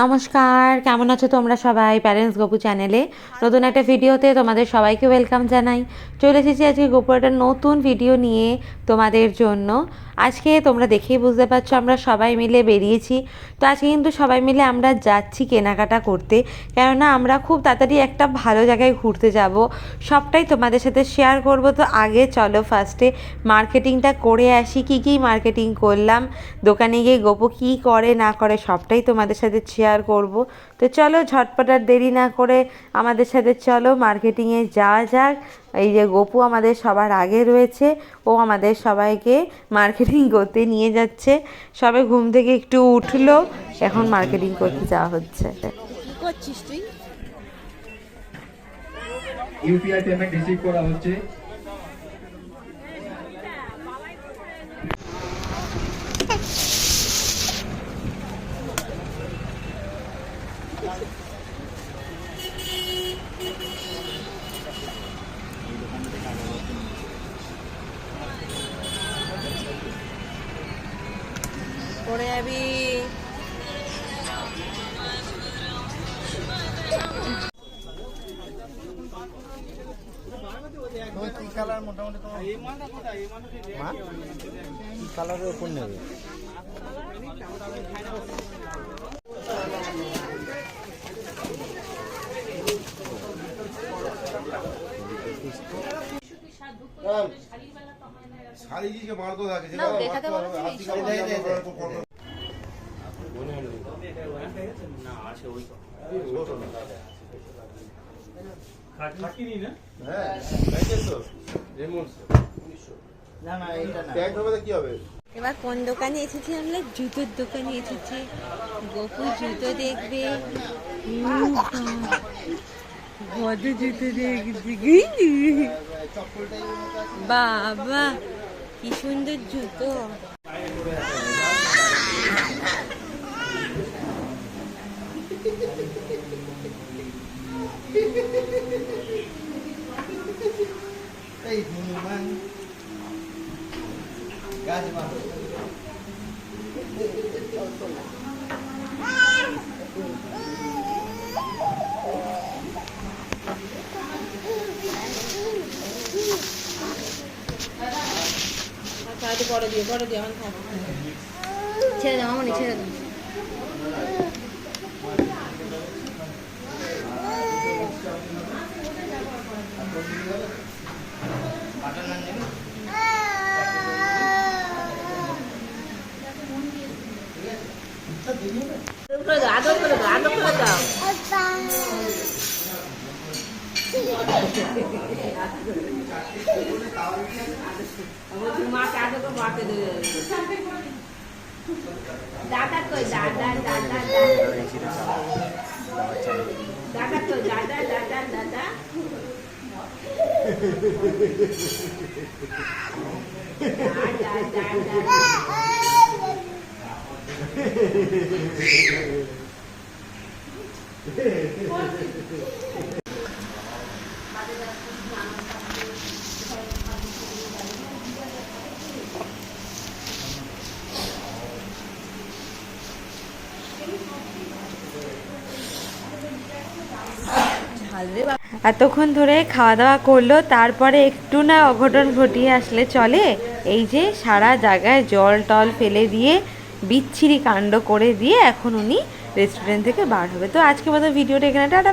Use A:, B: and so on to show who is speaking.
A: নমস্কার, কেমন আছো তোমরা সবাই? প্যারেন্টস গপু চ্যানেলে নতুন একটা ভিডিওতে তোমাদের সবাইকে ওয়েলকাম জানাই। চলে এসেছি আজকে গপু একটা নতুন ভিডিও নিয়ে তোমাদের জন্য। আজকে তোমরা দেখেই বুঝতে পারছ, আমরা সবাই মিলে বেরিয়েছি। তো আজকে কিন্তু সবাই মিলে আমরা যাচ্ছি কেনাকাটা করতে। কেননা আমরা খুব তাড়াতাড়ি একটা ভালো জায়গায় ঘুরতে যাব। সবটাই তোমাদের সাথে শেয়ার করব। তো আগে চলো ফার্স্টে মার্কেটিংটা করে আসি। কী কী মার্কেটিং করলাম? দোকানে গিয়ে গোপু কী করে, না করে, সবটাই তোমাদের সাথে শেয়ার করব। তো চলো ঝটপট আর দেরি না করে আমাদের সাথে চলো মার্কেটিংয়ে যাওয়া যাক। এই যে গোপু আমাদের সবার আগে রয়েছে। ও আমাদের সবাইকে মার্কেটিং করতে নিয়ে যাচ্ছে। সবে ঘুম থেকে একটু উঠল এখন মার্কেটিং করতে যাওয়া হচ্ছে।
B: করছিস তুই?
C: ইউপিআই পেমেন্ট রিসিভ করা হচ্ছে।
B: পড়ে যাবি।
D: কি কালার মোটামুটি তোমার? মা? কি কালারের উপর নেবে?
E: মারতো থাকে
B: না, দেখাতে বলো।
E: হ্যাঁ
D: না না এটা না
E: প্যাকেট হবে তো কি হবে
B: এবার কোন দোকানে এসেছি আমরা? জুতোর দোকানে এসেছি। গোপু জুতো দেখবে। জুতো
D: চপ্পলটাই
B: বাবা। কি সুন্দর জুতো
D: এই হনুমান গাছ বাঁধো
B: ছেড়ে দাও আমার ছেড়ে দাও
D: বাটার নান নেবে
B: আদর করে দাও, আদর করে দাও। দাদা কই দাদা দাদা দাদা কই দাদা দাদা দাদা দাদা
A: এতক্ষণ ধরে খাওয়া দাওয়া করল, তারপরে একটু না অঘটন ঘটিয়ে আসলে চলে। এই যে সারা জায়গায় জল টল ফেলে দিয়ে বিচ্ছিরি কাণ্ড করে দিয়ে এখন উনি রেস্টুরেন্ট থেকে বার হবে। তো আজকে মতো ভিডিওটা এখানে, টাটা